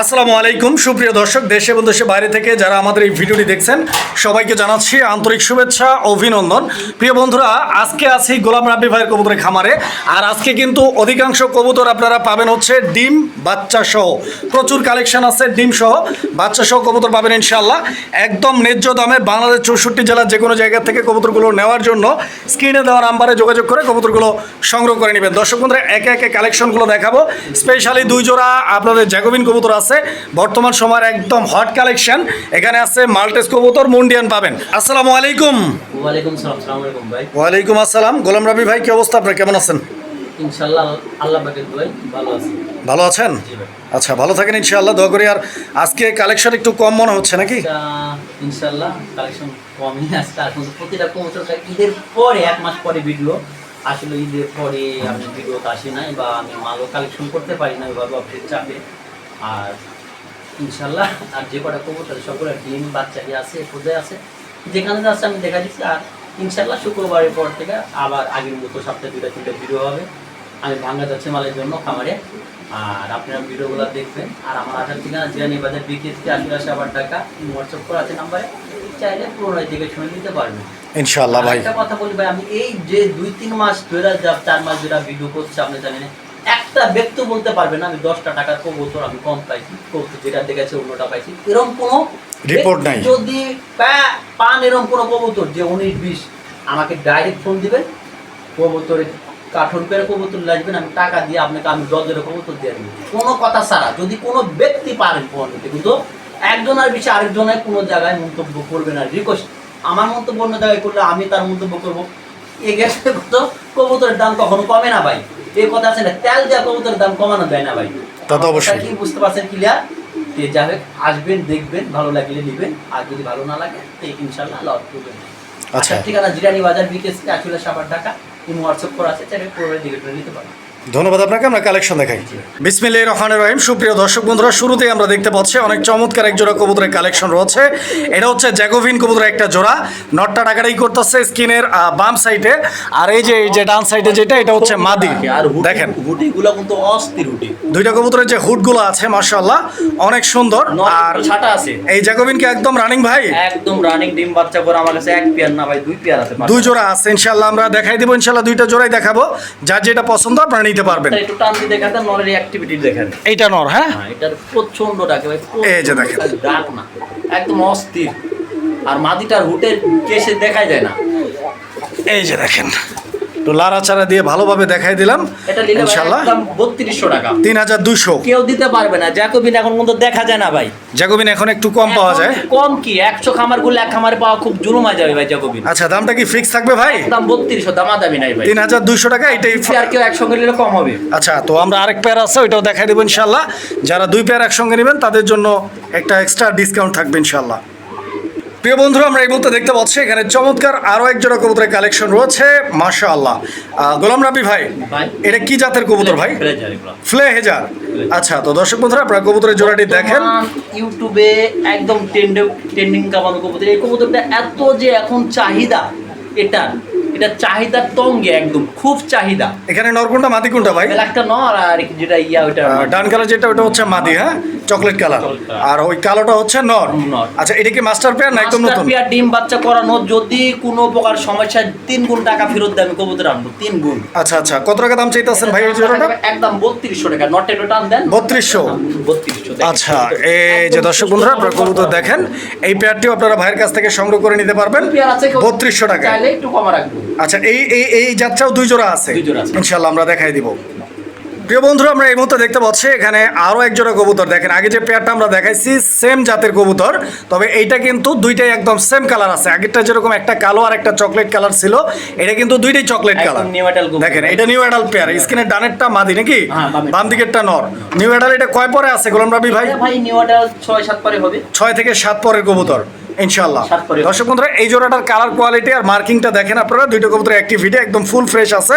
আসসালামু আলাইকুম। সুপ্রিয় দর্শক, দেশে এবং দেশে বাইরে থেকে যারা আমাদের এই ভিডিওটি দেখছেন, সবাইকে জানাচ্ছি আন্তরিক শুভেচ্ছা অভিনন্দন। প্রিয় বন্ধুরা, আজকে আছি গোলাম রাব্বি ভাইয়ের কবুতরের খামারে। আর আজকে কিন্তু অধিকাংশ কবুতর আপনারা পাবেন হচ্ছে ডিম বাচ্চা সহ প্রচুর কালেকশন আছে ডিম সহ বাচ্চা সহ কবুতর পাবেন ইনশাল্লাহ একদম ন্যায্য দামে বাংলাদেশ চৌষট্টি জেলার যে কোনো জায়গা থেকে কবুতরগুলো নেওয়ার জন্য স্ক্রিনে দেওয়া নাম্বারে যোগাযোগ করে কবুতরগুলো সংগ্রহ করে নেবেন। দর্শক বন্ধুরা, একে একে কালেকশনগুলো দেখাবো। স্পেশালি দুই জোড়া আপনাদের জ্যাকোবিন কবুতর আছে। বর্তমান সময়ের একদম হট কালেকশন এখানে আছে মাল্টেস কবুতর মুন্ডিয়ান পাবেন। আসসালামু আলাইকুম। ওয়ালাইকুম আসসালাম। গোলাম রবি ভাই কি অবস্থা আপনার? কেমন আছেন? ইনশাল্লাহ আল্লাহ ভালো আছি। ভালো আছেন? আচ্ছা ভালো থাকেন ইনশাআল্লাহ। দোয়া করি আর আজকে কালেকশন একটু কম মনে হচ্ছে নাকি? এটা ইনশাল্লাহ কালেকশন কমই আসছে আর প্রতিটা কবুতর ঈদের পরে এক মাস পরে ভিডিও আসলে ঈদের পরে আমি ভিডিও আসি নাই বা আমি মালও কালেকশন করতে পারি না ওইভাবে অফিসের চাপে। আর ইনশাল্লাহ আর যে কটা কবুতর সকলে ডিম বাচ্চাটি আছে পর্যায়ে আছে। যেখানে যাচ্ছে আমি দেখা দিচ্ছি। আর ইনশাল্লাহ শুক্রবারের পর থেকে আবার আগের মতো সপ্তাহে দুটা তিনটা ভিডিও হবে। আমি ভাঙ্গা যাচ্ছি মালের জন্য খামারে। আর আপনারা ভিডিওগুলো দেখবেন। আর আমার আসার ঠিকানা জিরানি বাজার বিকেএসপি আশি আবার টাকা হোয়াটসঅ্যাপ করা আছে নাম্বারে। চাইলে পুরোনো দিকে শুনে নিতে পারবেন। ইনশাআল্লাহ ভাই। একটা কথা বলি ভাই আমি এই যে দুই তিন মাস ধরে যা চার মাস ধরে ভিডিও করছি আপনি জানেন একটা ব্যক্তি বলতে পারবে না আমি দশটা টাকার কবুতর আমি কম পাইছি কবুতর যেটা দেখেছে অন্যটা পাইছি। এরকম কোনো ব্যক্তি নাই। যদি পান এরকম কোনো কবুতর যে উনিশ বিশ আমাকে ডাইরেক্ট ফোন দিবে কবুতরের কাঠন পেরে কবুতর লাগবেন আমি টাকা দিয়ে আপনাকে আমি দশের কবুতর দিয়ে দেবো। কোনো কথা ছাড়া যদি কোনো ব্যক্তি পারেন ফোন দিতে কিন্তু একজনের বিষয়ে আরেকজনের কোনো জায়গায় মন্তব্য করবে না রিকোয়েস্ট আমার মন্তব্য অন্য জায়গায় করলে আমি তার মন্তব্য করব। কত কবুতরের দাম কখনো কমে না ভাই। এই কথা আছে না তেল দেওয়া কবুতরের দাম কমানো যায় না ভাই তা তো অবশ্যই। কি বুঝতে পারছেন ক্লিয়ার যে যা হোক আসবেন দেখবেন ভালো লাগলে নেবেন আর যদি ভালো না লাগে তো ইনশাল্লাহ লট করবেন আচ্ছা। আচ্ছা ঠিকানা জিরানি বাজার বিকেস আসলে সাবার টাকা ইমো হোয়াটসঅ্যাপ করা আছে চাইলে পুরো দিকে নিতে পারেন ধন্যবাদ আপনাকে আমরা কালেকশন দেখাই। বিসমিল্লাহ রহমানের রহিম। সুপ্রিয় দর্শক বন্ধুরা শুরুতেই আমরা দেখতে পাচ্ছি অনেক চমৎকার এক জোড়া কবুতরের কালেকশন রয়েছে। এটা হচ্ছে জ্যাকোভিন কবুতরের একটা জোড়া। নটটা টাকাটাই করতেছে স্কিনের বাম সাইডে। আর এই যে এই যে ডান সাইডে যেটা এটা হচ্ছে মাদি। দেখেন। হুডিগুলো কিন্তু অস্থির হুডি। দুইটা কবুতরের যে হুডগুলো আছে মাশাআল্লাহ অনেক সুন্দর। আর ছাটা আছে। এই জ্যাকোভিন কি একদম রানিং ভাই? একদম রানিং ডিম বাচ্চা করে আমার কাছে এক পেয়ার না ভাই দুই পেয়ার আছে দুই জোড়া আছে ইনশাল্লাহ আমরা দেখাই দিব ইনশাল্লাহ দুইটা জোড়াই দেখাবো। যার যেটা পছন্দ আপনারা নিতে পারবেন। একটু টান দিয়ে দেখাতে নলের অ্যাক্টিভিটি দেখেন। এইটা নর হ্যাঁ? হ্যাঁ এটার প্রচণ্ড ডাকে ভাই এই যে দেখেন। ডাক না। একদম অস্থির। আর মাদিটার হুটের কেসে দেখাই যায় না। এই যে দেখেন। তো লাড়াচাড়া দিয়ে ভালোভাবে দেখাই দিলাম। ইনশাল্লাহ। বত্রিশশো টাকা। তিন হাজার দুইশো। কেউ দিতে পারবে না। জ্যাকোবিন এখন কিন্তু দেখা যায় না ভাই। জ্যাকোবিন এখন একটু কম পাওয়া যায়। কম কি? একশো খামারগুলো এক খামারে পাওয়া খুব জুলুম হয়ে যাবে ভাই জ্যাকোবিন। আচ্ছা দামটা কি ফিক্স থাকবে ভাই? দাম বত্রিশশো দামা দামি নাই ভাই। তিন হাজার দুইশো টাকা এটাই আর কেউ একসঙ্গে নিলে কম হবে। আচ্ছা তো আমরা আরেক পেয়ার আছে ওইটাও দেখাই দেবো ইনশাল্লাহ। যারা দুই পেয়ার একসঙ্গে নেবেন তাদের জন্য একটা এক্সট্রা ডিসকাউন্ট থাকবে ইনশাল্লাহ। প্রিয় বন্ধুরা আমরা এই মুহূর্তে দেখতে পাচ্ছি এখানে চমৎকার আরও এক জোড়া কবুতরের কালেকশন রয়েছে। মাশা আল্লাহ গোলাম রাবি ভাই এটা কি জাতের কবুতর ভাই? ফেলে হেজার। আচ্ছা তো দর্শক বন্ধুরা আপনারা কবুতরের জোড়াটি দেখেন। ইউটিউবে একদম ট্রেন্ডে ট্রেন্ডিং কামানো কবুতর। এই কবুতরটা এত যে এখন চাহিদা এটা এটা চাহিদার তঙ্গে একদম খুব চাহিদা। এখানে নরকুন্ডা মাদি কোনটা ভাই? একটা নর আর যেটা ইয়া ওইটা। ডান কালার যেটা ওটা হচ্ছে মাদি হ্যাঁ? Chocolate colour. আর ওই কালোটা হচ্ছে নর। নর। আচ্ছা এটা কি মাস্টার পেয়ার না একদম মাস্টার নতুন পেয়ার ডিম বাচ্চা করানো যদি কোনো প্রকার সমস্যা তিন গুণ টাকা ফেরত আমি কবুতর আনব তিন গুণ। আচ্ছা আচ্ছা। কত টাকা দাম চাইতেছেন ভাই এই জোড়াটা? একদম বত্রিশশো টাকা। নটের টান দেন। বত্রিশশো। বত্রিশশো আচ্ছা এই যে দর্শক বন্ধুরা আপনারা কবুতর দেখেন। এই পেয়ারটিও আপনারা ভাইয়ের কাছ থেকে সংগ্রহ করে নিতে পারবেন। পেয়ার আছে কেউ- বত্রিশশো টাকা চাইলে একটু কমা রাখব। আচ্ছা এই এই এই যাত্রাও দুই জোড়া আছে? ইনশাল্লাহ আমরা দেখাই দিব। প্রিয় বন্ধুরা আমরা এই মুহূর্তে দেখতে পাচ্ছি এখানে আরও এক জোড়া কবুতর। দেখেন আগে যে পেয়ারটা আমরা দেখাইছি সেম জাতের কবুতর তবে এইটা কিন্তু দুইটাই একদম সেম কালার আছে। আগেরটা যেরকম একটা কালো আর একটা চকলেট কালার ছিল এটা কিন্তু দুইটাই চকলেট কালার। দেখেন এটা নিউ অ্যাডাল পেয়ার স্কিনের ডানেরটা মাদি নাকি? হ্যাঁ, বাম। দিকেরটা নর। নিউ অ্যাডাল এটা কয় পরে আছে গোলাম রাবি ভাই? ভাই নিউটা ছয় সাত পরে হবে। ছয় থেকে সাত পরের কবুতর। ইনশাল্লাহ দর্শক বন্ধুরা এই জোড়াটার কালার কোয়ালিটি আর মার্কিংটা দেখেন আপনারা। দুইটা কবুতরের অ্যাক্টিভিটি একদম ফুল ফ্রেশ আছে।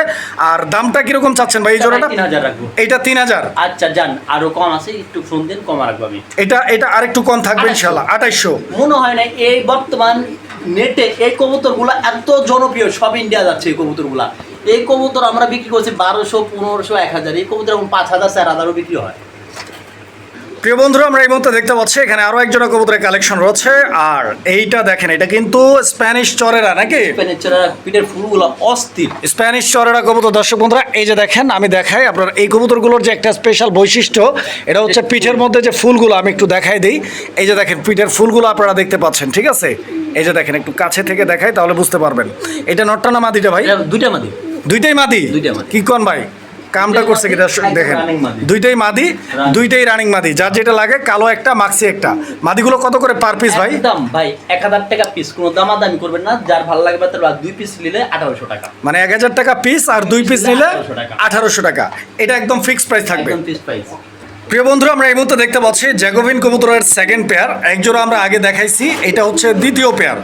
আর দামটা কীরকম চাচ্ছেন ভাই এই জোড়াটা? তিন হাজার রাখব। এইটা তিন হাজার। আচ্ছা যান আরও কম আছে একটু ফোন দিন কমা রাখব আমি। এটা এটা আরেকটু কম থাকবে। ইনশাল্লাহ আঠাইশশো। মনে হয় না এই বর্তমান নেটে এই কবুতরগুলো এত জনপ্রিয় সব ইন্ডিয়া যাচ্ছে এই কবুতরগুলা। এই কবুতর আমরা বিক্রি করছি বারোশো পনেরোশো এক হাজার। এই কবুতর এখন পাঁচ হাজার চার হাজারও বিক্রি হয়। প্রিয় বন্ধুরা আমরা এই মুহূর্তে দেখতে পাচ্ছি এখানে আরও একজোড়া কবুতরের কালেকশন রয়েছে। আর এইটা দেখেন এটা কিন্তু স্প্যানিশ চরেরা নাকি? চড়া পিঠের ফুলগুলো অস্থির। স্প্যানিশ চরেরা কবুতর। দর্শক বন্ধুরা এই যে দেখেন আমি দেখাই আপনার এই কবুতরগুলোর যে একটা স্পেশাল বৈশিষ্ট্য এটা হচ্ছে পিঠের মধ্যে যে ফুলগুলো আমি একটু দেখাই দিই। এই যে দেখেন পিঠের ফুলগুলো আপনারা দেখতে পাচ্ছেন ঠিক আছে? এই যে দেখেন একটু কাছে থেকে দেখাই তাহলে বুঝতে পারবেন। এটা নটটা না মাদিটা ভাই? দুইটা মাদি। দুইটাই মাদি? দুইটাই মাদি। কি কোন ভাই? কামটা করছে কি দর্শক দেখেন। দুইটাই মাদি দুইটাই রানিং মাদি। যার যেটা লাগে কালো একটা মাক্সি একটা। মাদিগুলো কত করে পার পিস ভাই? একদম ভাই এক হাজার টাকা পিস কোনো দামাদামি করবেন না। যার ভালো লাগবে তার দুই পিস নিলে আঠারোশো টাকা। মানে এক হাজার টাকা পিস আর দুই পিস নিলে 1800 টাকা। আঠারোশো টাকা। এটা একদম ফিক্সড প্রাইস থাকবে। একদম প্রাইস প্রিয় বন্ধুরা আমরা এই মুহূর্তে দেখতে পাচ্ছি জ্যাকোভিন কবুতরের সেকেন্ড পেয়ার এক জোড়া আমরা আগে দেখাইছি। এটা হচ্ছে দ্বিতীয় পেয়ার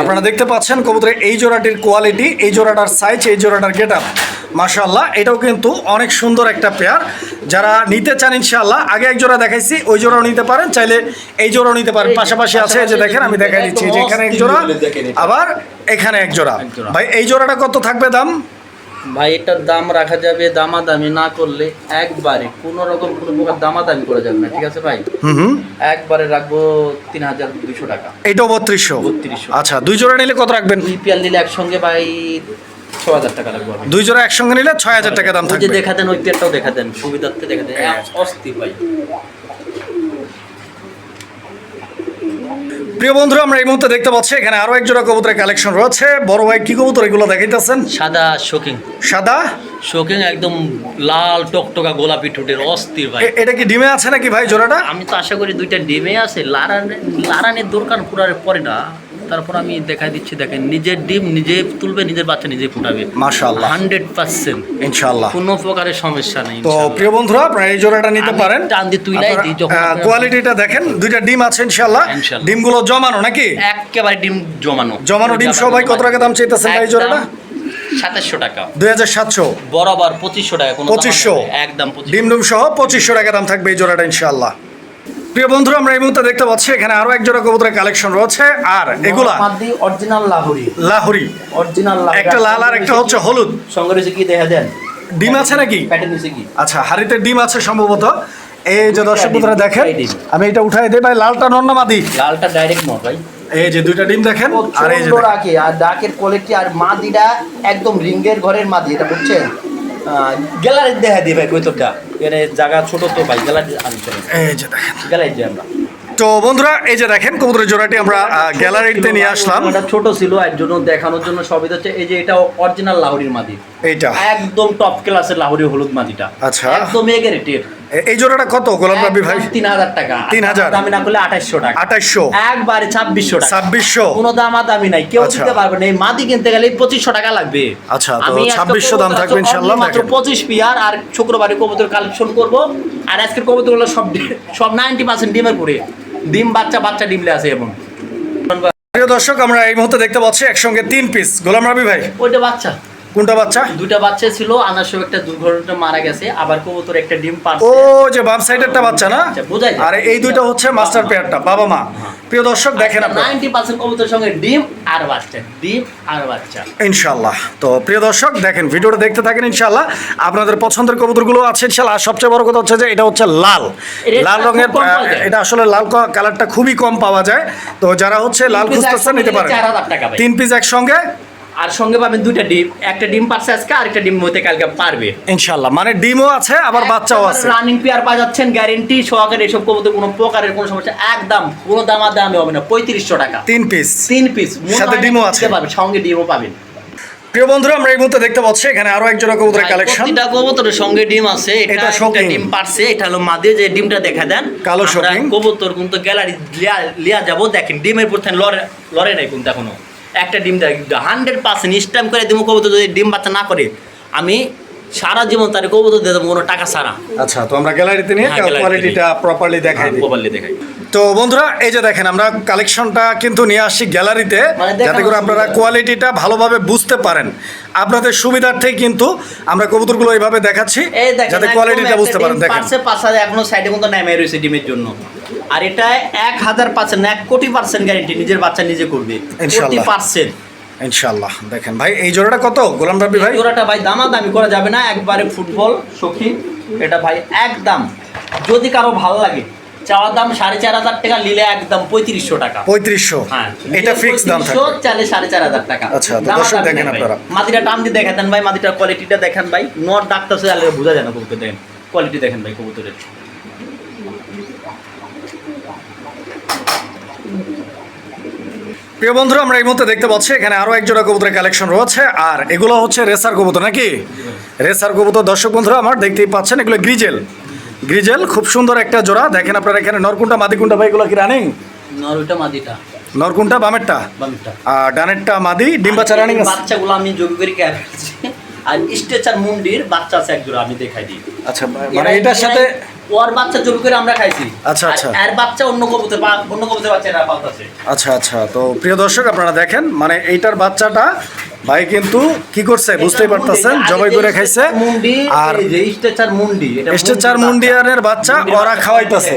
আপনারা দেখতে পাচ্ছেন কবুতরের এই জোড়াটির কোয়ালিটি এই জোড়াটার সাইজ এই জোড়াটার গেট আপ মাশাল্লাহ এটাও কিন্তু অনেক সুন্দর একটা পেয়ার যারা নিতে চান ইনশাল্লাহ আগে এক জোড়া দেখাইছি ওই জোড়াও নিতে পারেন চাইলে এই জোড়াও নিতে পারেন। পাশাপাশি আছে যে দেখেন আমি দেখাই দিচ্ছি যে এখানে এক জোড়া আবার এখানে এক জোড়া। ভাই এই জোড়াটা কত থাকবে দাম? ভাই এটার দাম রাখা যাবে দামাদামি না করলে একবারে কোনো রকম কোনো প্রকার দামাদামি করা যাবে না ঠিক আছে ভাই? একবারে রাখব তিন হাজার দুশো টাকা। এটাও বত্রিশশো। 3200 আচ্ছা দুই জোড়া নিলে কত রাখবেন? দুই পিয়াল নিলে একসঙ্গে ভাই ছ হাজার টাকা লাগবে দুই জোড়া একসঙ্গে নিলে ছয় হাজার টাকা দাম থাকবে। দেখা দেন ওই পেয়ারটাও দেখা দেন সুবিধার্থে দেখা দেন। অস্থির ভাই। প্রিয় বন্ধুরা আমরা এই মুহূর্তে দেখতে পাচ্ছি এখানে আরও এক জোড়া কবুতরের কালেকশন রয়েছে। বড় ভাই কি কবুতর এগুলো দেখাইতেছেন? সাদা শোকিং সাদা? শোকিং একদম লাল টকটকা গোলাপি ঠোঁটের অস্থির ভাই। এটা কি ডিমে আছে নাকি ভাই জোড়াটা? আমি তো আশা করি দুইটা ডিমে আছে। লারানে লারানের দরকার পুরার পরে না। তারপর আমি দেখাই দিচ্ছি দেখেন নিজের ডিম নিজে তুলবে নিজের বাচ্চা নিজে ফুটাবে। মাশাআল্লাহ। Hundred percent. ইনশাআল্লাহ। কোনো প্রকারের সমস্যা নেই তো প্রিয় বন্ধুরা আপনারা এই জোড়াটা নিতে পারেন। টান দিয়ে তুইলাই দিই যখন কোয়ালিটিটা দেখেন দুইটা ডিম আছে ইনশাআল্লাহ। ডিমগুলো জমানো নাকি? একেবারে ডিম জমানো। জমানো ডিম সহ ভাই কত টাকা দাম চাইতেছেন ভাই এই জোড়াটা? সাতাশশো টাকা। দুই হাজার সাতশো। বরাবর পঁচিশশো টাকা কোনো 2500 দাম একদম ডিম ডুম সহ পঁচিশশো টাকা দাম থাকবে এই জোড়াটা ইনশাআল্লাহ। প্রিয় বন্ধুরা আমরা এই মুহূর্তে দেখতে পাচ্ছি এখানে আরও এক জোড়া কবুতরের কালেকশন রয়েছে। আর এগুলা অরিজিনাল লাহুরি। লাহুরি। অরিজিনাল একটা লাল আর একটা হচ্ছে হলুদ। সঙ্গে রয়েছে কি? দেখা দেন ডিম আছে নাকি? আচ্ছা হাড়িতে ডিম আছে সম্ভবত। এই যে দর্শক বন্ধুরা দেখেন আমি এটা উঠাই দিই ভাই লালটা নন্না মাদি। লালটা ডাইরেক্ট নট ভাই। এই যে দুইটা ডিম দেখেন আর এই যে। রাখে আর ডাকের কোয়ালিটি আর মাদিটা একদম রিঙ্গের ঘরের মাদি এটা বুঝছেন? গ্যালারি দেখা দিই ভাই কৈতবটা এর জায়গা ছোট তো ভাই গ্যালারি আমি এই যে দেখেন। গ্যালারি যাই আমরা। তো বন্ধুরা এই যে দেখেন কবুতরের জোড়াটি আমরা গ্যালারিতে নিয়ে আসলাম। এটা ছোট ছিল এর জন্য দেখানোর জন্য সবই হচ্ছে এই যে এটা অরিজিনাল লাহোরির মাদি। এইটা। একদম টপ ক্লাসের লাহোরি হলুদ মাদিটা। আচ্ছা। একদম এগে রেটের এ- এই জোড়াটা কত গোলাম রাবি ভাই? তিন হাজার। টাকা 3000 দামি না করলে আঠাশশো টাকা। আঠাইশশো। একবারে ছাব্বিশশো টাকা। ছাব্বিশশো। কোনো দামা দামি নাই। কেউ আচ্ছা। দিতে পারবে না। এই মাদি কিনতে গেলে পঁচিশশো টাকা লাগবে। আচ্ছা, তো 2600 দাম থাকবে only মাত্র পঁচিশ পিয়ার আর শুক্রবারে কবুতর কালেকশন করব। আর আজকের কবুতরগুলো সব সব নাইনটি পার্সেন্ট ডিমের পরে। ডিম বাচ্চা বাচ্চা ডিমলে আছে এবং প্রিয় দর্শক আমরা এই মুহূর্তে দেখতে পাচ্ছি একসঙ্গে তিন পিস গোলাম রাবি ভাই। ওইটা বাচ্চা। কোনটা বাচ্চা? দুইটা বাচ্চা ছিল আনার সময় একটা দুর্ঘটনা মারা গেছে আবার কবুতর একটা ডিম ও পারছে যে বাম সাইডেরটা বাচ্চা না? আচ্ছা, বোঝাই। আর এই দুইটা হচ্ছে মাস্টার পেয়ারটা বাবা মা। প্রিয় দর্শক দেখেন আপনারা। নাইনটি পার্সেন্ট কবুতরের সঙ্গে ডিম আর বাচ্চা ডিম আর বাচ্চা। ইনশাল্লাহ তো প্রিয় দর্শক দেখেন ভিডিওটা দেখতে থাকেন ইনশাল্লাহ আপনাদের পছন্দের কবুতরগুলো আছে ইনশাল্লাহ আর সবচেয়ে বড় কথা হচ্ছে যে এটা হচ্ছে লাল। লাল রঙের এটা আসলে লাল কালারটা খুবই কম পাওয়া যায়। তো যারা হচ্ছে লাল খুঁজতেছেন নিতে পারেন। নিলে 4000 টাকা ভাই। তিন পিস একসঙ্গে আর সঙ্গে পাবেন দুইটা ডিম একটা ডিম পারছে আজকে আর একটা ডিম হতে কালকে পারবে। ইনশাল্লাহ মানে ডিমও আছে আবার বাচ্চাও আছে। রানিং পেয়ার পাওয়া যাচ্ছেন গ্যারেন্টি সহকারে এসব কবুতর কোনো প্রকারের কোনো সমস্যা একদম কোনো দামা দামে হবে না পঁয়ত্রিশশো টাকা। তিন পিস তিন পিস সাথে ডিমও আছে। পাবেন সঙ্গে ডিমও পাবেন। প্রিয় বন্ধুরা আমরা এই মুহূর্তে দেখতে পাচ্ছি এখানে আরও একজোড়া কবুতরের কালেকশন প্রতিটা কবুতরের সঙ্গে ডিম আছে এটা এটা। একটা ডিম পারছে এটা হলো মাদে যে ডিমটা দেখা দেন। কালো শৌখিন। কবুতর কিন্তু গ্যালারি লিয়া যাব দেখেন ডিমের প্রতি লড়ে লড়ে নাই কিন্তু এখনও। একটা ডিম দেয়। হান্ড্রেড পার্সেন্ট স্ট্যাম্প করে দিব কবুতর যদি ডিম বাচ্চা না করে আমি সারা জীবন তার কবুতর দিয়ে দেবো কোনো টাকা ছাড়া। আচ্ছা তো আমরা গ্যালারিতে নিয়ে হ্যাঁ, কোয়ালিটিটা প্রপারলি দেখাই দিই। মোবাইলে দেখাই। তো বন্ধুরা এই যে দেখেন আমরা কালেকশনটা কিন্তু নিয়ে আসছি গ্যালারিতে মানে যাতে করে আপনারা কোয়ালিটিটা ভালোভাবে বুঝতে পারেন। আপনাদের সুবিধার্থেই কিন্তু আমরা কবুতরগুলো এইভাবে দেখাচ্ছি যাতে কোয়ালিটিটা বুঝতে পারেন। দেখেন। পাঁচ হাজার এখনও সাইডে কিন্তু নেমে রয়েছে ডিমের জন্য। আর এটা এক হাজার পার্সেন্ট এক কোটি পার্সেন্ট গ্যারেন্টি নিজের বাচ্চা নিজে করবে। কোটি পার্সেন্ট। ইনশাল্লাহ দেখেন ভাই এই জোড়াটা কত গোলাম রাব্বি ভাই? জোড়াটা ভাই দামা দামি করা যাবে না একবারে ফুটবল সখী। এটা ভাই একদম যদি কারও ভালো লাগে চাওয়ার দাম সাড়ে চার হাজার টাকা নিলে একদম পঁয়ত্রিশশো টাকা। পঁয়ত্রিশশো? হ্যাঁ এটা ফিক্স দাম 3500, থাকবে। চালে সাড়ে চার হাজার টাকা। আচ্ছা, তো দর্শক দেখেন ভাই। আপনারা। মাদিটা টান দিয়ে দেখাতেন ভাই মাদিটার কোয়ালিটিটা দেখেন ভাই। নর ডাক্তার আলে বোঝা যায় না কবুতর দেখেন। কোয়ালিটি দেখেন ভাই কবুতরের। প্রিয় বন্ধুরা আমরা এই মুহূর্তে দেখতে পাচ্ছি এখানে আরও একজোড়া কবুতরের কালেকশন রয়েছে। আর এগুলো হচ্ছে রেসার কবুতর নাকি? রেসার কবুতর দর্শক বন্ধুরা আমার দেখতেই পাচ্ছেন এগুলো গ্রিজেল। গ্রিজেল খুব সুন্দর একটা জোড়া। দেখেন আপনারা এখানে নরকুন্টা মাদিকুন্টা ভাই এগুলো কি রানিং? মাদিটা। নরকুন্টা বামেরটা? আর ডানেরটা মাদি ডিম্বাচা রানিং বাচ্চাগুলো আমি যোগ করে আর স্ট্রেচার মুন্ডির বাচ্চা আছে এক জোড়া আমি দেখাই দিই। আচ্ছা মানে এটার সাথে ওর বাচ্চা জোর করে আমরা খাইছি। আচ্ছা, আচ্ছা। এর বাচ্চা অন্য কবুতর অন্য কবুতর বাচ্চা এরা পালতাছে। আচ্ছা আচ্ছা তো প্রিয় দর্শক আপনারা দেখেন মানে এইটার বাচ্চাটা ভাই কিন্তু কি করছে বুঝতেই পারতেছেন জবাই করে খাইছে মুন্ডি আর আর যে স্ট্রেচার মুন্ডি এটা স্ট্রেচার মুন্ডির মুন্ডিয়ারের বাচ্চা ওরা খাওয়াইতেছে।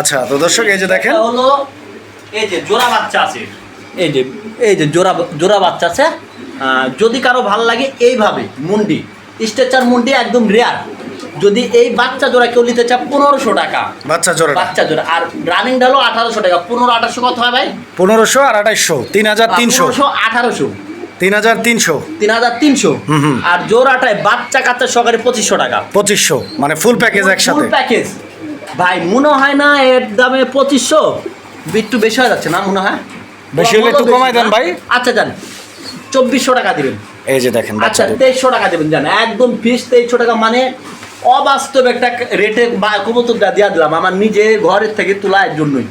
আচ্ছা তো দর্শক এই যে দেখেন। হলো এই যে জোড়া বাচ্চা আছে। এই যে এই যে জোড়া জোড়া বাচ্চা আছে যদি কারও ভালো লাগে এইভাবে মুন্ডি স্ট্রেচার মুন্ডি একদম রেয়ার যদি এই বাচ্চা জোড়া কেউ নিতে চায় পনেরোশো টাকা। বাচ্চা জোড়াটা? বাচ্চা জোড়া। আর রানিং ডালো আঠারোশো টাকা। পনেরো আঠারোশো কত হয় ভাই? পনেরোশো আর আঠাইশশো। তিন হাজার তিনশো। আঠারোশো। তিন হাজার তিনশো। তিন হাজার তিনশো। আর জোড়াটায় বাচ্চা কাচ্চা সকালে পঁচিশশো টাকা। পঁচিশশো মানে ফুল প্যাকেজ একসাথে। ফুল প্যাকেজ ভাই মনে হয় না এর দামে পঁচিশশো? একটু বেশি হয়ে যাচ্ছে না মনে হয়? বেশি হলে একটু কমায় দেন ভাই। আচ্ছা জান চব্বিশশো টাকা দিবেন। এই যে দেখেন আচ্ছা তেইশশো টাকা দেবেন জান। একদম ফিস তেইশশো টাকা মানে অবাস্তব একটা রেটে বা কবুতরটা দিয়া দিলাম আমার নিজে ঘরের থেকে তোলা এর জন্যই।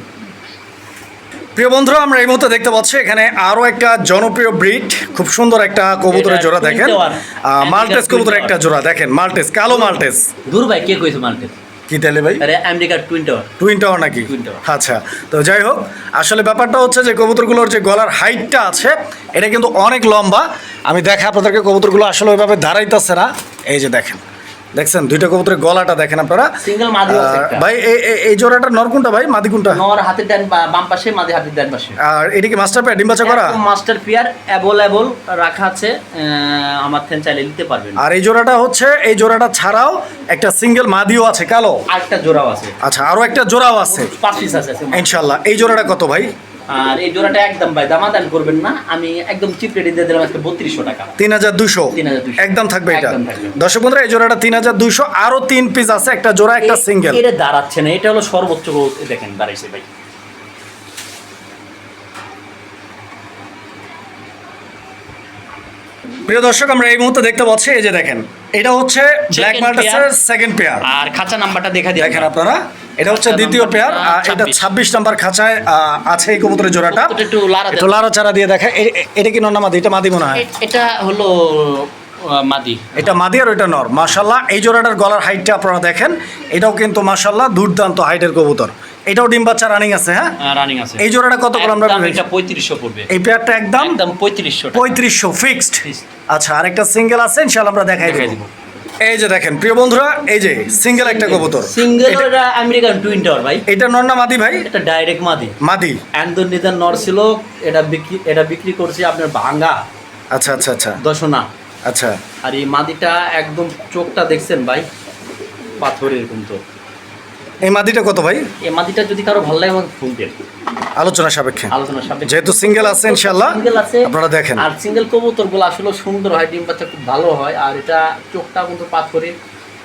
প্রিয় বন্ধুরা আমরা এই মুহূর্তে দেখতে পাচ্ছি এখানে আরও একটা জনপ্রিয় ব্রিড খুব সুন্দর একটা কবুতরের জোড়া দেখেন। মাল্টেস কবুতরের একটা জোড়া দেখেন মাল্টেস কালো মাল্টেস। দূর ভাই কে কইছে মার্কেট কি তাহলে ভাই? আরে আমেরিকার টুইন টাওয়ার টুইন টাওয়ার নাকি? আচ্ছা তো যাই হোক আসলে ব্যাপারটা হচ্ছে যে কবুতরগুলোর যে গলার হাইটটা আছে এটা কিন্তু অনেক লম্বা। আমি দেখা আপনাদেরকে কবুতরগুলো আসলে ওইভাবে দাঁড়াইতেছে না। এই যে দেখেন। দেখছেন দুইটা কবুতরের গলাটা দেখেন আপনারা। সিঙ্গেল মাদি আছে ভাই এই- জোড়াটা নরকুনটা ভাই? মাদিকুনটা নর হাতের ডান বাম পাশে মাদি হাতের ডান পাশে। আর এটা কি মাস্টার প্যাড ডিম্বাচা করা? মাস্টার পিয়ার অ্যাভেলেবল রাখা আছে আমার থেন চাইলে নিতে পারবেন। আর এই জোড়াটা হচ্ছে এই জোড়াটা ছাড়াও একটা সিঙ্গেল মাদিও আছে কালো? আরেকটা জোড়াও আছে। আচ্ছা আরও একটা জোড়াও আছে। পাঁচ পিস আছে। ইনশাল্লাহ এই জোড়াটা কত ভাই? আর এই জোড়াটা একদম ভাই দামাদান করবেন না। আমি একদম চিপ রেটে দিয়ে দিলাম আজকে বত্রিশশো টাকা। তিন হাজার দুশো একদম থাকবে এটা? দর্শক বন্ধুরা এই জোড়াটা তিন হাজার দুইশো আরও তিন পিস আছে একটা জোড়া একটা সিঙ্গেল এটা দাঁড়াচ্ছে না এটা হলো সর্বোচ্চ দেখেন দাঁড়াইছে ভাই। প্রিয় দর্শক আমরা এই মুহূর্তে দেখতে পাচ্ছি এই যে দেখেন এটা হচ্ছে ব্ল্যাক মাল্টাসের সেকেন্ড পেয়ার আর খাঁচা নাম্বারটা দেখা দিই দেখেন আপনারা এটা হচ্ছে দ্বিতীয় পেয়ার আর এটা 26 ছাব্বিশ নাম্বার খাঁচায় আহ, আছে এই কবুতরের জোড়াটা। একটু লারা চারা দিয়ে দেখা এটা কি নন্না মাদি? এটা মাদি মনে হয়। এটা হলো মাদি। এটা মাদি আর ওইটা নর। মাশাল্লাহ এই জোড়াটার গলার হাইটটা আপনারা দেখেন। এটাও কিন্তু মাশাল্লাহ দুর্দান্ত হাইটের কবুতর। এটাও ডিম বাচ্চা রানিং আছে হ্যাঁ? রানিং আছে। এই জোড়াটা কত করে আমরা এটা পঁয়ত্রিশশো পড়বে। এই পেয়ারটা একদম একদম পঁয়ত্রিশশো পঁয়ত্রিশশো ফিক্সড Fixed। আচ্ছা আরেকটা সিঙ্গেল আছে ইনশাল্লাহ আমরা দেখাই দেবো। এই যে দেখেন প্রিয় বন্ধুরা এই যে সিঙ্গেল একটা কবুতর। সিঙ্গেল এটা- এটা আমেরিকান টুইন টাওয়ার ভাই। এটা নন্না মাদি ভাই? এটা ডাইরেক্ট মাদি। মাদি। অ্যান্ডোর নিদান নর ছিল এটা বিক্রি এটা বিক্রি করছি আপনার ভাঙ্গা। আচ্ছা আচ্ছা আচ্ছা। দশনা। আচ্ছা। আর এই মাদিটা একদম চোখটা দেখছেন ভাই? পাথরের কিন্তু এই মাদিটা কত ভাই? এই মাদিটা যদি কারও ভালো লাগে আমাকে ফোন দেন আলোচনা সাপেক্ষে। আলোচনা সাপেক্ষে। যেহেতু সিঙ্গেল আছে ইনশাআল্লাহ সিঙ্গেল আছে আপনারা দেখেন। আর সিঙ্গেল কবুতরগুলো আসলে সুন্দর হয় ডিম বাচ্চা খুব ভালো হয় আর এটা চোখটা কিন্তু পাথরের।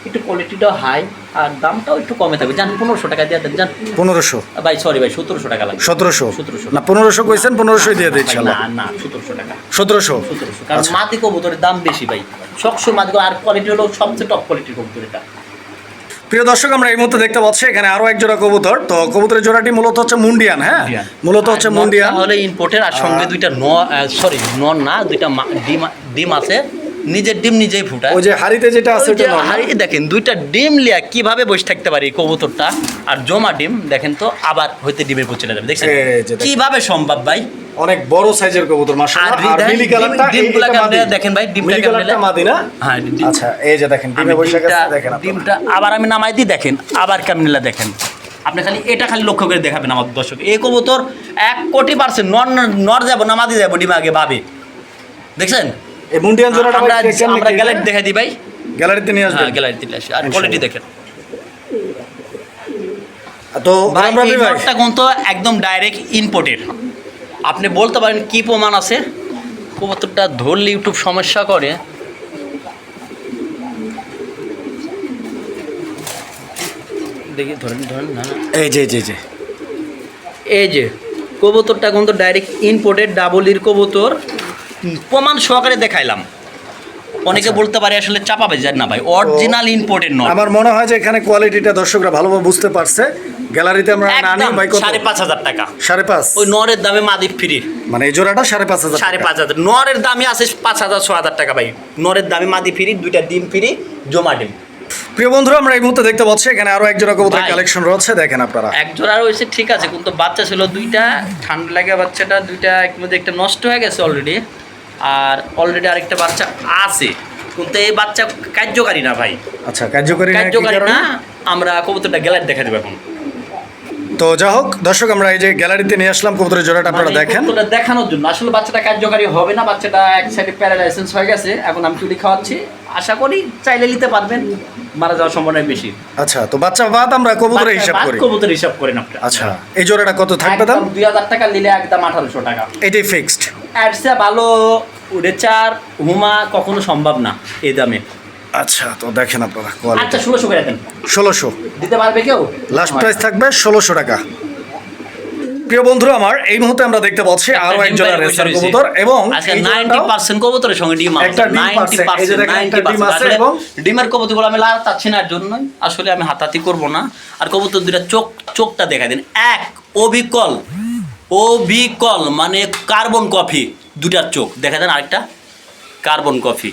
একটু কোয়ালিটিটাও হাই আর দামটাও একটু কমে থাকবে। জান পনেরোশো টাকা দিয়ে দেন জান। পনেরোশো। ভাই সরি ভাই সতেরোশো টাকা লাগবে। সতেরোশো? 1700 না পনেরোশো কইছেন পনেরোশোই দিয়ে ইনশাল্লাহ। না না সতেরোশো টাকা। সতেরোশো? সতেরোশো। কারণ আচ্ছা। মাটি কবুতরের দাম বেশি ভাই। সবসময় মাটি আর কোয়ালিটি হলো সবচেয়ে টপ কোয়ালিটির কবুতর এটা। প্রিয় দর্শক আমরা এই মুহূর্তে দেখতে পাচ্ছি এখানে আরও এক জোড়া কবুতর। তো কবুতরের জোড়াটি মূলত হচ্ছে মুন্ডিয়ান হ্যাঁ? মূলত হচ্ছে মুন্ডিয়ান। হলে ইম্পোর্টের আর সঙ্গে দুইটা ন সরি নন না দুইটা ডিম ডিম আছে। নিজের ডিম নিজেই ফুটায়। ওই যে হাড়িতে যেটা আছে ওটা নর না? হাড়ি দেখেন দুইটা ডিম লিয়া কীভাবে বসে থাকতে পারি কবুতরটা? আর জমা ডিম দেখেন তো আবার হইতে ডিমের পর চলে যাবে দেখছেন দেখেন। কীভাবে সম্ভব ভাই? অনেক বড় সাইজের কবুতর মাশাআল্লাহ। আর মিলি ডিম- কালারটা ডিমগুলা এইটা দেখেন ভাই, ডিমটা মিলি কেমনে কালারটা লে- মাদি না? হ্যাঁ, আচ্ছা এই যে দেখেন ডিমে বসে গেছে দেখেন ডিমটা আবার আমি নামাই দিই দেখেন আবার কেমনিলা দেখেন। আপনি খালি এটা খালি লক্ষ্য করে দেখাবেন আমার দর্শক। এই কবুতর এক কোটি পার্সেন্ট নর নর যাব নামাদি যাব ডিমে আগে ভাবে দেখছেন? এই মুন্ডিয়ান জোড়াটা আমরা আমরা গ্যালারি দেখাই দিই ভাই। গ্যালারিতে নিয়ে আসবেন। হ্যাঁ গ্যালারি দিলে আসি। আর কোয়ালিটি দেখেন। তো ভাই এই নটটা কিন্তু একদম ডাইরেক্ট ইম্পোর্টেড আপনি বলতে পারেন কি প্রমাণ আছে? কবুতরটা ধরলে ইউটিউব সমস্যা করে। দেখি ধরেন ধরেন না এই যে যে যে। এই যে কবুতরটা কিন্তু ডাইরেক্ট ইম্পোর্টেড ডাবল ইর কবুতর। প্রমাণ সহকারে দেখাইলাম। অনেকে আচ্ছা। বলতে পারে আসলে চাপাবে যায় না ভাই। অরিজিনাল ইম্পোর্টেড নয় আমার মনে হয় যে এখানে কোয়ালিটিটা দর্শকরা ভালোভাবে বুঝতে পারছে। গ্যালারিতে আমরা না নিই ভাই কত? সাড়ে পাঁচ হাজার টাকা। সাড়ে পাঁচ? ওই নরের দামে মাদি ফ্রি। মানে এই জোড়াটা সাড়ে পাঁচ হাজার সাড়ে টাকা। পাঁচ হাজার। নরের দামে আছে পাঁচ হাজার ছ হাজার টাকা ভাই। নরের দামে মাদি ফ্রি দুইটা ডিম ফ্রি জমা ডিম। প্রিয় বন্ধুরা আমরা এই মুহূর্তে দেখতে পাচ্ছি এখানে আরও এক জোড়া কবুতরের কালেকশন রয়েছে দেখেন আপনারা। এক জোড়া রয়েছে ঠিক আছে কিন্তু বাচ্চা ছিল দুইটা ঠান্ডা লাগে বাচ্চাটা দুইটা একটু মধ্যে একটা নষ্ট হয়ে গেছে অলরেডি আর অলরেডি আরেকটা বাচ্চা আছে। কিন্তু এই বাচ্চা কার্যকারী না ভাই। আচ্ছা কার্যকরী কার্যকারী না আমরা কবুতরটা গ্যালারি দেখা দেবো এখন। তো যা হোক দর্শক আমরা এই যে গ্যালারিতে নিয়ে আসলাম কবুতরের জোড়াটা আপনারা মানে দেখেন। দেখানোর জন্য। আসলে বাচ্চাটা কার্যকারী হবে না বাচ্চাটা এক সাইডে প্যারালাইসেন্স হয়ে গেছে। এখন আমি চুরি খাওয়াচ্ছি। আশা করি চাইলে নিতে পারবেন মারা যাওয়ার সম্ভাবনা বেশি। আচ্ছা তো বাচ্চা বাদ আমরা কবুতরের হিসাব করি। কবুতর হিসাব করেন আপনারা আচ্ছা এই জোড়াটা কত থাকবে দাম দুই হাজার টাকা নিলে একদম আঠারোশো টাকা। এটাই ফিক্সড অ্যাডসে ভালো উড়েচার হুমা কখনো সম্ভব না এই দামে। আচ্ছা তো দেখেন আপনারা আচ্ছা ষোলোশো করে দেন। ষোলোশো। দিতে পারবে কেউ? লাস্ট প্রাইস থাকবে ষোলোশো টাকা। প্রিয় বন্ধুরা আমার এই মুহূর্তে আমরা দেখতে পাচ্ছি আরও একজন রেসার কবুতর এবং আজকে এই নাইনটি জোড়াটাও- পার্সেন্ট কবুতরের সঙ্গে ডিম একটা ডিম নাইনটি পাচ্ছে। এই যে দেখেন, ডিম আছে এবং- ডিমের কবুতরগুলো আমি লাল চাচ্ছি না এর জন্যই আসলে আমি হাতাহাতি করব না। আর কবুতর দুটা চোখ চোখটা দেখা দিন। এক অবিকল। অবিকল মানে কার্বন কফি দুটার চোখ। দেখা দেন আরেকটা। Carbon coffee.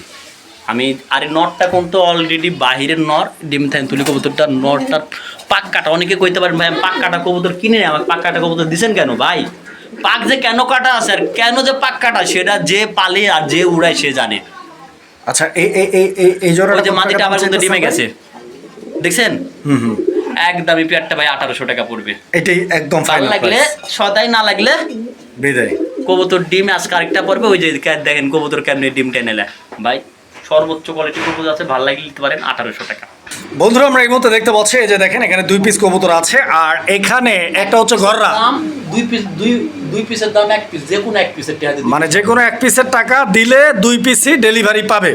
আমি আরে নটটা কোন তো অলরেডি বাহিরের নর ডিম থাইন তুলি কবুতরটা নটটার পাক্কাটা। অনেকে কইতে পারেন ভাই পাক্কাটা কবুতর কিনে নেই আমাকে পাক্কাটা কবুতর দিছেন কেন? ভাই পাক যে কেন কাটা আছে আর কেন যে পাক কাটা সেটা যে পালে আর যে উড়ায় সে জানে। আচ্ছা এই এই এই এই- জোড়াটা যে মাটিটা আবার কিন্তু ডিমে গেছে। দেখছেন? হুম হুম। একদমই পেয়ারটা ভাই আঠারোশো টাকা পড়বে। এটাই একদম ভালো লাগলে সদাই না লাগলে বিদায়। কবুতর ডিম আজকে আরেকটা পড়বে ওই যে দেখেন কবুতর কেমনি ডিম টেনে ভাই সর্বোচ্চ কোয়ালিটি কবুতর আছে ভালো লাগলে নিতে পারেন আঠারোশো টাকা। বন্ধুরা আমরা এই মুহূর্তে দেখতে পাচ্ছি এই যে দেখেন এখানে দুই পিস কবুতর আছে আর এখানে একটা হচ্ছে গররা। দাম দুই পিস দুই দুই পিসের দাম এক পিস যে কোনো এক পিসের টাকা মানে যে কোনো এক পিসের টাকা দিলে দুই পিসই ডেলিভারি পাবে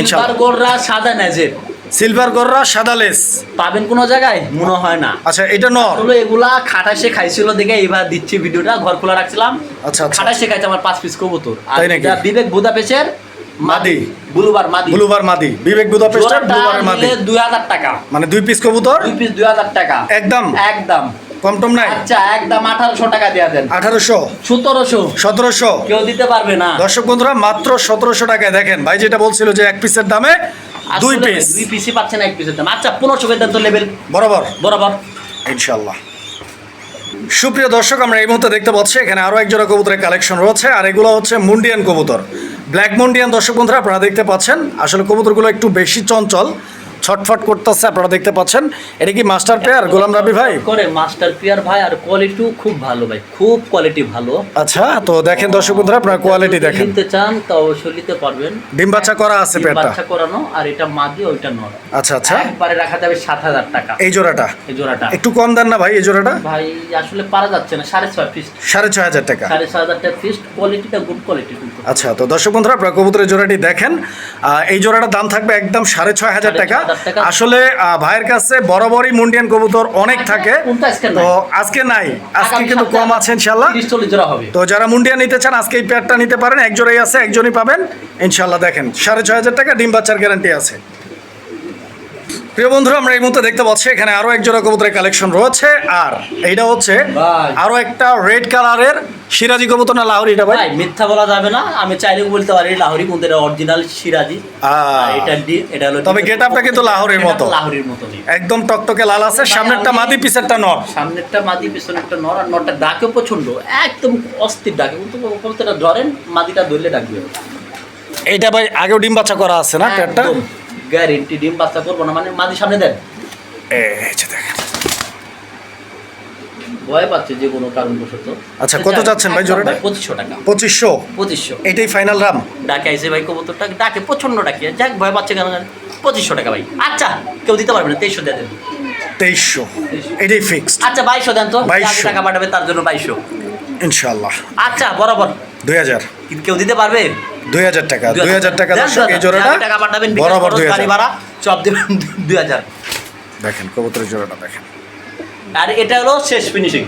ইনশাআল্লাহ গোলরা সাদা নেজের। সিলভার গররা সাদা লেস। পাবেন কোনো জায়গায়? মনে হয় না। আচ্ছা এটা নর। আসলে এগুলা খাটাসে খাইছিল দেখে এবার দিচ্ছি ভিডিওটা ঘর খোলা রাখছিলাম। আচ্ছা, আচ্ছা। খাটাসে খাইছে আমার পাঁচ পিস কবুতর। আর বিবেক বুদাপেশের মাদি। বুলুবার মাদি। ব্লুবার মাদি। বিবেক বুদাপেস্টার জোড়াটা ব্লুবারের মাদি। নিলে দুই হাজার টাকা। মানে দুই পিস কবুতর? দুই পিস দুই হাজার টাকা। একদম? একদম। কম টম নাই? আচ্ছা একদম আঠারোশো টাকা দেওয়া দেন। আঠারোশো? সতেরোশো। সতেরোশো? কেউ দিতে পারবে না। দর্শক বন্ধুরা মাত্র সতেরোশো টাকায় দেখেন। ভাই যেটা বলছিল যে এক পিসের দামে দুই পিস দুই পিসই পাচ্ছেন এক পিসের দাম। আচ্ছা পনেরোশো দেন তো লেভেল বরাবর। বরাবর। ইনশাল্লাহ সুপ্রিয় দর্শক আমরা এই মুহূর্তে দেখতে পাচ্ছি এখানে আরও এক জোড়া কবুতরের কালেকশন রয়েছে আর এগুলো হচ্ছে মুন্ডিয়ান কবুতর। ব্ল্যাক মুন্ডিয়ান দর্শক বন্ধুরা আপনারা দেখতে পাচ্ছেন আসলে কবুতরগুলো একটু বেশি চঞ্চল ছটফট করতেছে আপনারা দেখতে পাচ্ছেন। এটা কি মাস্টার পেয়ার গোলাম রাবি ভাই? করে মাস্টার পিয়ার ভাই আর কোয়ালিটিও খুব ভালো ভাই খুব কোয়ালিটি ভালো। আচ্ছা তো দেখেন দর্শক বন্ধুরা আপনারা কোয়ালিটি দেখেন। নিতে চান তা অবশ্যই নিতে পারবেন। ডিম বাচ্চা করা আছে পেয়ারটা বাচ্চা করানো আর এটা মাদি ওইটা নর। আচ্ছা আচ্ছা। একবারে রাখা যাবে সাত হাজার টাকা। এই জোড়াটা? এই জোড়াটা। একটু কম দেন না ভাই এই জোড়াটা? ভাই আসলে পারা যাচ্ছে না সাড়ে ছয় পিস সাড়ে ছয় হাজার টাকা। সাড়ে ছয় হাজার টাকা পিস কোয়ালিটিটা গুড কোয়ালিটি আচ্ছা তো দর্শক বন্ধুরা আপনারা কবুতরের জোড়াটি দেখেন। এই জোড়াটার দাম থাকবে একদম সাড়ে ছয় হাজার টাকা। টাকা। আসলে আহ, ভাইয়ের কাছে বরাবরই মুন্ডিয়ান কবুতর অনেক থাকে। তো আজকে নাই। আজকে কিন্তু কম আছে ইনশাল্লাহ। তো যারা মুন্ডিয়া নিতে চান আজকে এই পেয়ারটা নিতে পারেন। একজোড়াই আছে একজনই পাবেন। ইনশাল্লাহ দেখেন সাড়ে ছয় হাজার টাকা ডিম বাচ্চার গ্যারান্টি আছে। প্রিয় বন্ধুরা আমরা এই মুহূর্তে দেখতে পাচ্ছি এখানে আরও এক জোড়া কবুতরের কালেকশন রয়েছে। আর এইটা হচ্ছে। আরও একটা রেড কালারের সিরাজি কবুতর না লাহোরি এটা ভাই? মিথ্যা বলা যাবে না। আমি চাইলেও বলতে পারি লাহোরি কিন্তু এটা অরিজিনাল সিরাজি। এটা ডি- এটা হলো তবে up কিন্তু লাহোরের মতো। লাহোরির মতনই। একদম টকটকে লাল আছে সামনেরটা মাদি পিছেরটা নর। সামনেরটা মাদি পিছনেরটা নর আর নরটা ডাকে প্রচণ্ড একদম অস্থির ডাকে। কিন্তু কবুতরটা ধরেন মাদিটা ধরলে ডাকবে। এটা ভাই আগেও ডিম বাচ্চা করা আছে না পেয়ারটা গ্যারেন্টি ডিম বাচ্চা করব না মানে মাদি সামনে দেন। দেখেন। ভয় পাচ্ছে যে কোনো কারণবশত। আচ্ছা, কত যাচ্ছেন ভাই জোড়াটা? পঁচিশশো টাকা। পঁচিশশো? পঁচিশশো। এইটাই ফাইনাল দাম ডাকে আইসে ভাই কবুতরটা ডাকে প্রচণ্ড ডাকে। যাক ভয় পাচ্ছে কেন? পঁচিশশো টাকা ভাই। আচ্ছা কেউ দিতে পারবে না তেইশশো দিয়ে দেন। তেইশশো। এটাই ফিক্সড আচ্ছা বাইশশো দেন তো। 2200 টাকা পাঠাবে তার জন্য বাইশশো। ইনশাল্লাহ আচ্ছা বরাবর। দুই হাজার। কেউ দিতে পারবে? দুই হাজার টাকা। দুই হাজার টাকা। দর্শক এই জোড়াটা টাকা পাঠাবেন বরাবর দুই হাজার। ভাড়া সব দেবেন দুই হাজার। দেখেন কবুতরের জোড়াটা দেখেন। আর এটা হলো শেষ ফিনিশিং